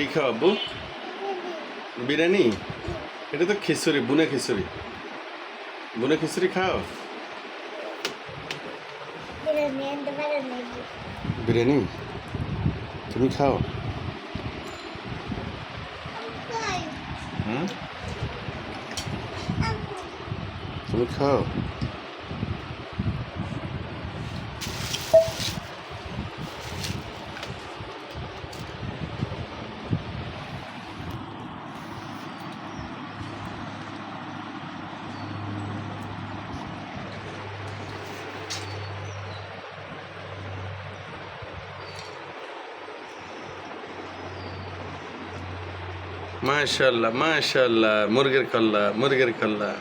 কি খাও আব্বু বিরিয়ানি? এটা তো খিচুড়ি বুনে খিচুড়ি। বুনে খিচুড়ি খাও। বিরিয়ানি তুমি খাও। হুম? তুমি খাও। মাশাল্লাহ মাশাল্লাহ মুরগের কল্লা মুরগের কল্লা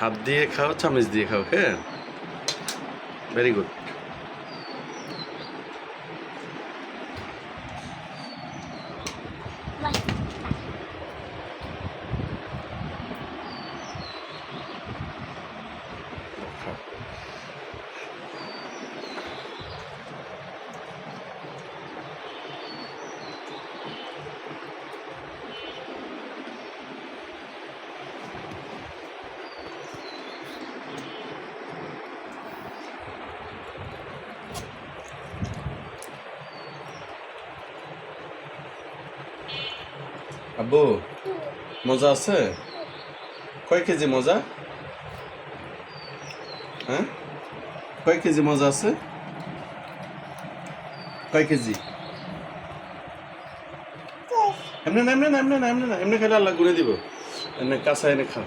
হাত দিয়ে খাও চামচ দিয়ে খাও হ্যাঁ ভেরি গুড আবু মজা আছে? কয় কেজি মজা? হ্যাঁ? কয় কেজি মজা আছে? কয় কেজি? এমনি না এমনি না এমনি না এমনি না, এমনি খেলে আল্লাহ গুনে দিব। এমনি কাঁচা এনে খাও